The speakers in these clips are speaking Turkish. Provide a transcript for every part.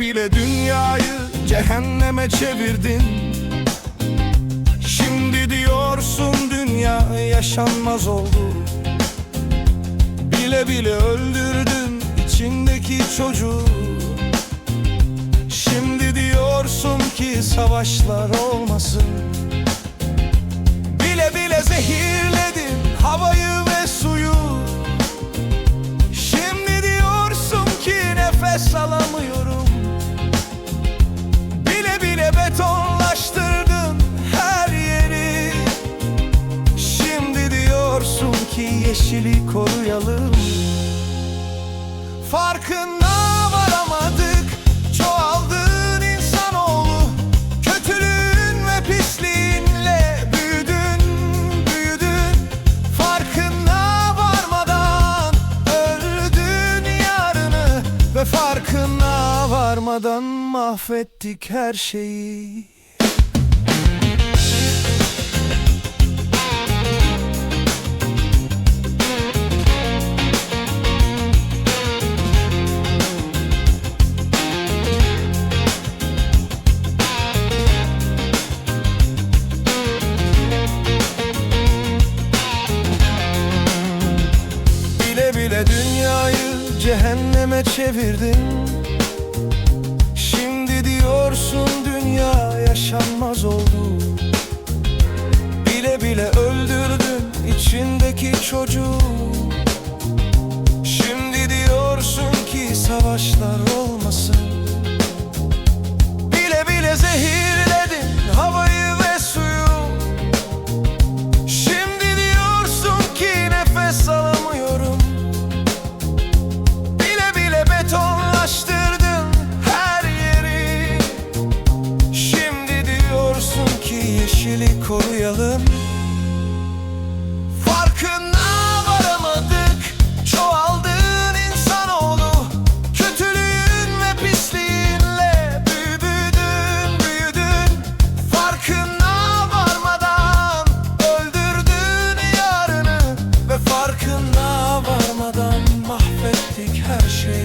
bile dünyayı cehenneme çevirdin. Şimdi diyorsun dünya yaşanmaz oldu. Bile bile öldürdün içindeki çocuğu. Şimdi diyorsun ki savaşlar olmasın. Bile bile zehirledin yeşili koruyalım. Farkına varamadık Çoğaldın insanoğlu. Kötülüğün ve pisliğinle büyüdün, büyüdün. Farkına varmadan öldün yarını. Ve farkına varmadan mahvettik her şeyi Dünyayı cehenneme çevirdin. Şimdi diyorsun dünya yaşanmaz oldu. Bile bile öldürdün içindeki çocuğu. Şimdi diyorsun ki savaşlar olmasın koruyalım. Farkına varamadık Çoğaldın insanoğlu. Kötülüğün ve pisliğinle Büyüdün, büyüdün. Farkına varmadan Öldürdün yarını. Ve farkına varmadan Mahvettik her şeyi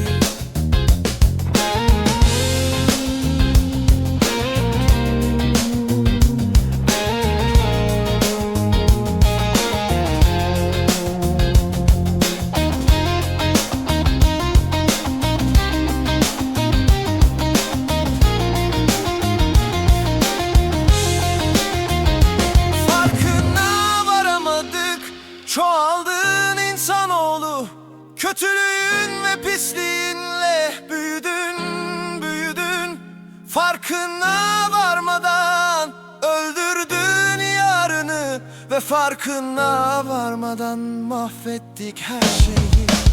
Kötülüğün ve pisliğinle Büyüdün, büyüdün. Farkına varmadan Öldürdün yarını Ve farkına varmadan Mahvettik her şeyi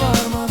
varmaz